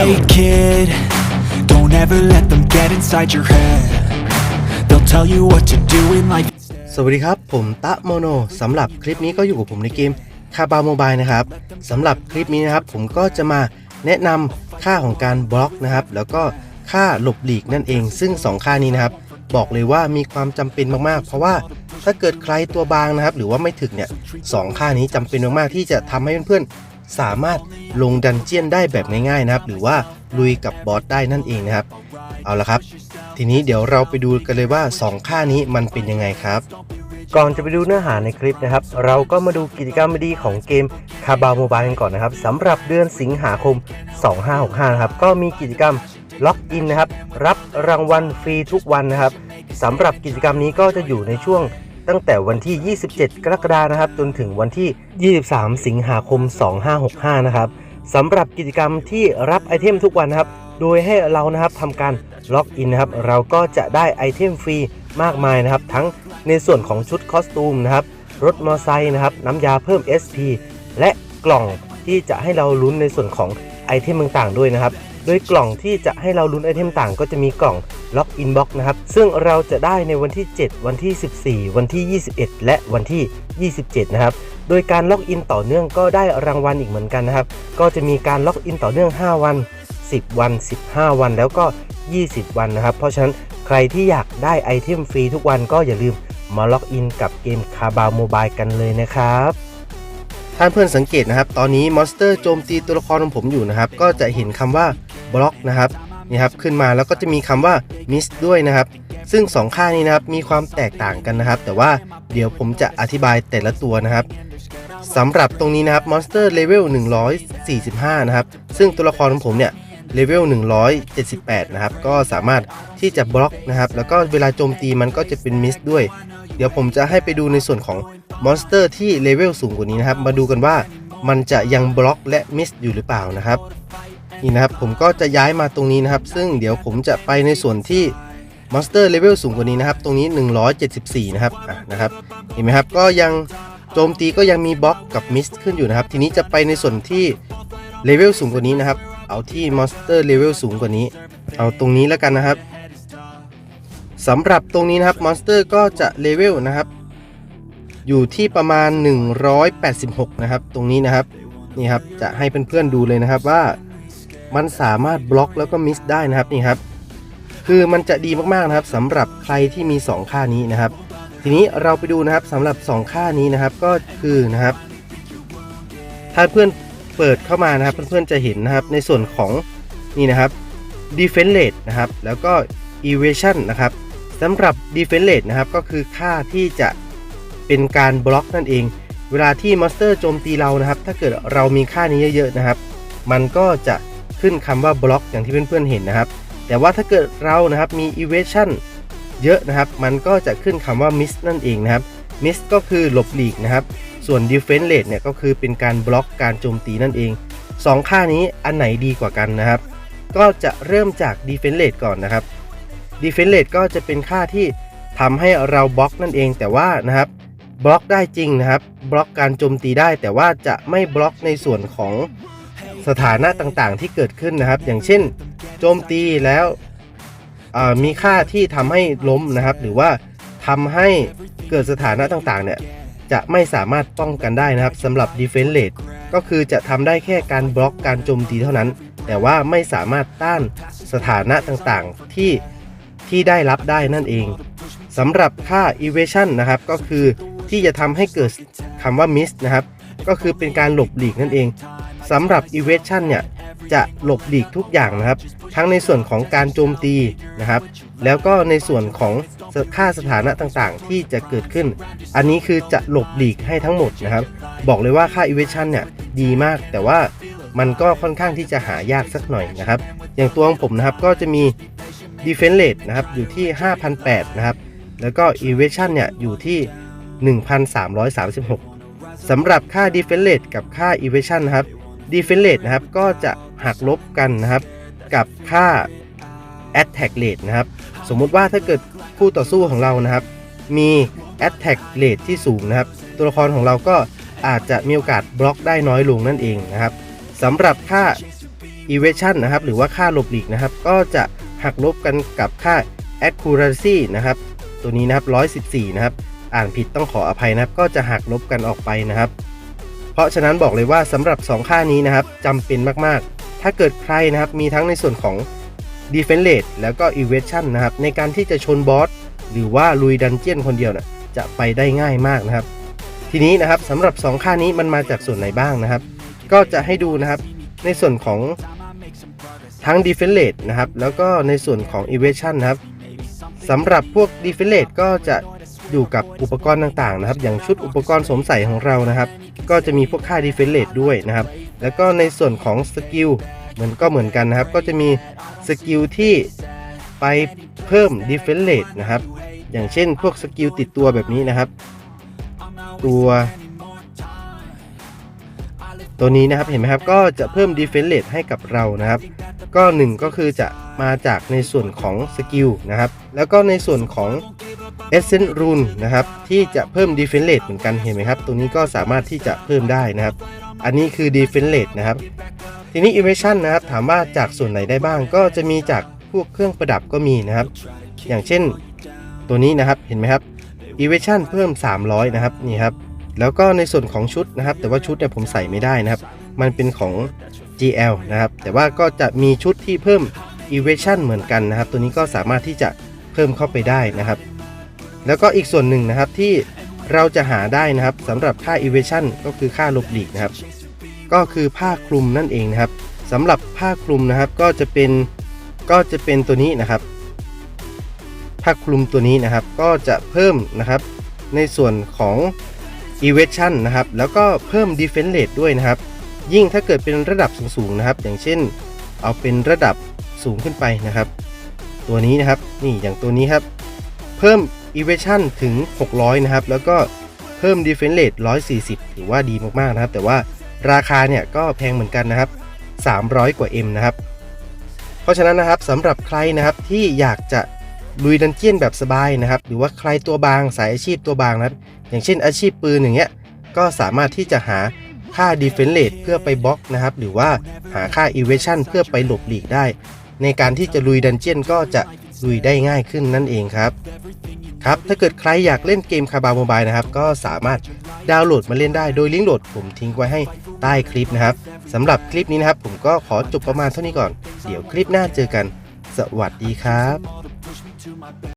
Hey kid, don't ever let them get inside your head. They'll tell you what to do in life. สวัสดีครับ ผมตะโมโนสำหรับคลิปนี้ก็อยู่กับผมในเกมคาบาโมบายนะครับสำหรับคลิปนี้นะครับ ผมก็จะมาแนะนำค่าของการบล็อกนะครับ แล้วก็ค่าหลบหลีกนั่นเอง ซึ่ง 2 ค่านี้นะครับ บอกเลยว่ามีความจำเป็นมากๆ เพราะว่าถ้าเกิดใครตัวบางนะครับ หรือว่าไม่ถึกเนี่ยสองค่านี้จำเป็นมากๆที่จะทำให้เพื่อนๆ สามารถลงดันเจียนได้แบบง่ายๆนะครับ หรือว่าลุยกับบอสได้นั่นเองนะครับ เอาละครับ ทีนี้เดี๋ยวเราไปดูกันเลยว่า 2 ค่านี้มันเป็นยังไงครับ ก่อนจะไปดูเนื้อหาในคลิปนะครับ เราก็มาดูกิจกรรมดีๆของเกมคาบาโมบายกันก่อนนะครับสำหรับเดือนสิงหาคม 2565 นะครับ ก็มีกิจกรรมล็อกอินนะครับ รับรางวัลฟรีทุกวันนะครับสำหรับกิจกรรมนี้ก็จะอยู่ในช่วง ตั้งแต่วันที่ 27 กรกฎานะครับ จนถึงวันที่ 23 สิงหาคม 2565 นะครับสำหรับกิจกรรมที่รับไอเทมทุกวันนะครับ โดยให้เรานะครับทำการล็อกอินนะครับ เราก็จะได้ไอเทมฟรีมากมายนะครับ ทั้งในส่วนของชุดคอสตูมนะครับ รถมอเตอร์ไซค์นะครับ น้ำยาเพิ่ม SP และกล่องที่จะให้เราลุ้นในส่วนของไอเทมต่างๆด้วยนะครับ โดยกล่องที่จะให้เราลุ้นไอเทมต่างก็จะมีกล่องล็อกอินบ็อกนะครับ ซึ่งเราจะได้ในวันที่ 7 วันที่ 14 วันที่ 21 และวันที่ 27 นะครับ โดยการล็อกอินต่อเนื่องก็ได้รางวัลอีกเหมือนกันนะครับ ก็จะมีการล็อกอินต่อเนื่อง 5 วัน 10 วัน 15 วันแล้วก็ 20 วันนะครับ เพราะฉะนั้นใครที่อยากได้ไอเทมฟรีทุกวันก็อย่าลืมมาล็อกอินกับเกมคาบาโมบายกันเลยนะครับ ท่านเพื่อนสังเกตนะครับ ตอนนี้มอนสเตอร์โจมตีตัวละครของผมอยู่นะครับ ก็จะเห็นคำว่าบล็อกนะครับนี่ครับขึ้นมาแล้วก็จะมีคำว่ามิสด้วยนะครับ ซึ่ง 2 ค่านี้นะครับมีความแตกต่างกันนะครับ แต่ว่าเดี๋ยวผมจะอธิบายแต่ละตัวนะครับสำหรับตรงนี้นะครับมอนสเตอร์เลเวล145 นะครับ ซึ่งตัวละครของผมเนี่ยเลเวล178 นะครับ ก็สามารถที่จะบล็อกนะครับ แล้วก็เวลาโจมตีมันก็จะเป็นมิสด้วย เดี๋ยวผมจะให้ไปดูในส่วนของ มอนสเตอร์ที่เลเวลสูงกว่านี้นะครับ มาดูกันว่ามันจะยังบล็อกและมิสอยู่หรือเปล่านะครับนี่นะครับผมก็จะย้ายมาตรงนี้นะครับ ซึ่งเดี๋ยวผมจะไปในส่วนที่มอนสเตอร์เลเวลสูงกว่านี้นะครับ ตรงนี้ 174 นะครับอะนะครับเห็นไหมครับก็ยังโจมตีก็ยังมีบล็อกกับมิสขึ้นอยู่นะครับ ทีนี้จะไปในส่วนที่เลเวลสูงกว่านี้นะครับ เอาที่มอนสเตอร์เลเวลสูงกว่านี้ เอาตรงนี้แล้วกันนะครับสำหรับตรงนี้นะครับมอนสเตอร์ก็จะเลเวลนะครับ อยู่ที่ประมาณ 186 นะครับ ตรงนี้นะครับ นี่ครับ จะให้เพื่อนๆดูเลยนะครับว่ามันสามารถบล็อกแล้วก็มิสได้นะครับนี่ครับ คือมันจะดีมากๆนะครับสำหรับใครที่มี 2 ค่านี้นะครับ ทีนี้เราไปดูนะครับสำหรับ 2 ค่านี้นะครับก็คือนะครับ ถ้าเพื่อนเปิดเข้ามานะครับ เพื่อนๆจะเห็นนะครับในส่วนของนี่นะครับ defense rate นะครับ แล้วก็ evasion นะครับสำหรับ defense rate นะครับก็คือค่าที่จะ เป็นการบล็อกนั่นเอง เวลาที่มอนสเตอร์โจมตีเรานะครับ ถ้าเกิดเรามีค่านี้เยอะๆนะครับ มันก็จะขึ้นคำว่าบล็อกอย่างที่เพื่อนๆเห็นนะครับ แต่ว่าถ้าเกิดเรานะครับมี evasion เยอะนะครับ มันก็จะขึ้นคำว่า miss นั่นเองนะครับ miss ก็คือหลบหลีกนะครับ ส่วน defense rate เนี่ยก็คือเป็นการบล็อกการโจมตีนั่นเอง 2 ค่านี้อันไหนดีกว่ากันนะครับ ก็จะเริ่มจาก defense rate ก่อนนะครับ defense rate ก็จะเป็นค่าที่ทำให้เราบล็อกนั่นเอง แต่ว่านะครับ บล็อกได้จริงนะครับ บล็อกการโจมตีได้ แต่ว่าจะไม่บล็อกในส่วนของสถานะต่างๆ ที่เกิดขึ้นนะครับ อย่างเช่น โจมตีแล้วมีค่าที่ทำให้ล้มนะครับ หรือว่าทำให้เกิดสถานะต่างๆ เนี่ยจะไม่สามารถป้องกันได้นะครับสำหรับ defense rate ก็คือจะทำได้แค่การบล็อกการโจมตีเท่านั้น แต่ว่าไม่สามารถต้านสถานะต่างๆที่ที่ได้รับได้นั่นเองสำหรับค่า evasion นะครับ ก็คือ ที่จะทำให้เกิดคำว่า miss นะครับ ก็คือเป็นการหลบหลีกนั่นเองสำหรับ evasion เนี่ยจะหลบหลีกทุกอย่างนะครับ ทั้งในส่วนของการโจมตีนะครับ แล้วก็ในส่วนของค่าสถานะต่างๆ ที่จะเกิดขึ้น อันนี้คือจะหลบหลีกให้ทั้งหมดนะครับ บอกเลยว่าค่า evasion เนี่ยดีมาก แต่ว่ามันก็ค่อนข้างที่จะหายากสักหน่อยนะครับ อย่างตัวของผมนะครับก็จะมี defense rate นะครับอยู่ที่ 5,800 นะครับ แล้วก็ evasion เนี่ยอยู่ที่ 1,336สำหรับค่า defense กับค่า evasion นะครับ defense rate นะครับก็จะหักลบกันนะครับ กับค่า attack rate นะครับ สมมุติว่าถ้าเกิดคู่ต่อสู้ของเรานะครับ มี attack rate ที่สูงนะครับ ตัวละครของเราก็อาจจะมีโอกาสบล็อกได้น้อยลงนั่นเองนะครับสำหรับค่า evasion นะครับ หรือว่าค่าหลบหลีกนะครับ ก็จะหักลบกันกับค่า accuracy นะครับ ตัวนี้นะครับ114 นะครับ อ่านผิดต้องขออภัยนะครับ ก็จะหักลบกันออกไปนะครับ เพราะฉะนั้นบอกเลยว่าสำหรับ 2 ค่านี้นะครับจำเป็นมากๆ ถ้าเกิดใครนะครับมีทั้งในส่วนของ defense rate แล้วก็ evasion นะครับในการที่จะชนบอสหรือว่าลุยดันเจียนคนเดียวนะจะไปได้ง่ายมากนะครับ ทีนี้นะครับสำหรับ 2 ค่านี้มันมาจากส่วนไหนบ้างนะครับ ก็จะให้ดูนะครับในส่วนของทั้ง defense rate นะครับแล้วก็ในส่วนของ evasion นะครับสำหรับพวก defense rate ก็จะ อยู่กับอุปกรณ์ต่างๆนะครับ อย่างชุดอุปกรณ์สวมใส่ของเรานะครับ ก็จะมีพวกค่า defense rate ด้วยนะครับ แล้วก็ในส่วนของสกิลเหมือนก็เหมือนกันนะครับ ก็จะมีสกิลที่ไปเพิ่ม defense rate นะครับ อย่างเช่นพวกสกิลติดตัวแบบนี้นะครับ ตัวตัวนี้นะครับเห็นไหมครับก็จะเพิ่ม defense rate ให้กับเรานะครับ ก็หนึ่งก็คือจะมาจากในส่วนของสกิลนะครับ แล้วก็ในส่วนของ Essence Rune นะครับที่จะเพิ่ม defense rate เหมือนกันเห็นไหมครับ ตัวนี้ก็สามารถที่จะเพิ่มได้นะครับ อันนี้คือ defense rate นะครับ ทีนี้ evasion นะครับถามว่าจากส่วนไหนได้บ้าง ก็จะมีจากพวกเครื่องประดับก็มีนะครับ อย่างเช่นตัวนี้นะครับเห็นไหมครับ evasion เพิ่ม 300 นะครับนี่ครับแล้วก็ในส่วนของชุดนะครับ แต่ว่าชุดเนี่ยผมใส่ไม่ได้นะครับ มันเป็นของ GL นะครับ แต่ว่าก็จะมีชุดที่เพิ่ม evasion เหมือนกันนะครับ ตัวนี้ก็สามารถที่จะเพิ่มเข้าไปได้นะครับ แล้วก็อีกส่วนหนึ่งนะครับที่เราจะหาได้นะครับสำหรับค่า evasion ก็คือค่าหลบหลีกนะครับ ก็คือผ้าคลุมนั่นเองนะครับสำหรับผ้าคลุมนะครับก็จะเป็นก็จะเป็นตัวนี้นะครับผ้าคลุมตัวนี้นะครับ ก็จะเพิ่มนะครับในส่วนของ evasion นะครับ แล้วก็เพิ่ม defense rate ด้วยนะครับ ยิ่งถ้าเกิดเป็นระดับสูงๆนะครับ อย่างเช่น เอาเป็นระดับสูงขึ้นไปนะครับ ตัวนี้นะครับนี่อย่างตัวนี้ครับ เพิ่ม evasion ถึง 600 นะครับ แล้วก็เพิ่ม defense rate 140 ถือว่าดีมากๆนะครับ แต่ว่าราคาเนี่ยก็แพงเหมือนกันนะครับ 300 กว่า M นะครับ เพราะฉะนั้นนะครับสำหรับใครนะครับที่อยากจะลุยดันเจียนแบบสบายนะครับ หรือว่าใครตัวบางสายอาชีพตัวบางนะครับ อย่างเช่นอาชีพปืนอย่างเงี้ย ก็สามารถที่จะหาค่า defense rate เพื่อไปบล็อกนะครับ หรือว่าหาค่า evasion เพื่อไปหลบหลีกได้ ในการที่จะลุยดันเจียนก็จะลุยได้ง่ายขึ้นนั่นเองครับ ครับถ้าเกิดใครอยากเล่นเกมคาบาโมบายนะครับก็สามารถดาวน์โหลดมาเล่นได้โดยลิงก์โหลดผมทิ้งไว้ให้ใต้คลิปนะครับสำหรับคลิปนี้นะครับผมก็ขอจบประมาณเท่านี้ก่อน เดี๋ยวคลิปหน้าเจอกัน สวัสดีครับ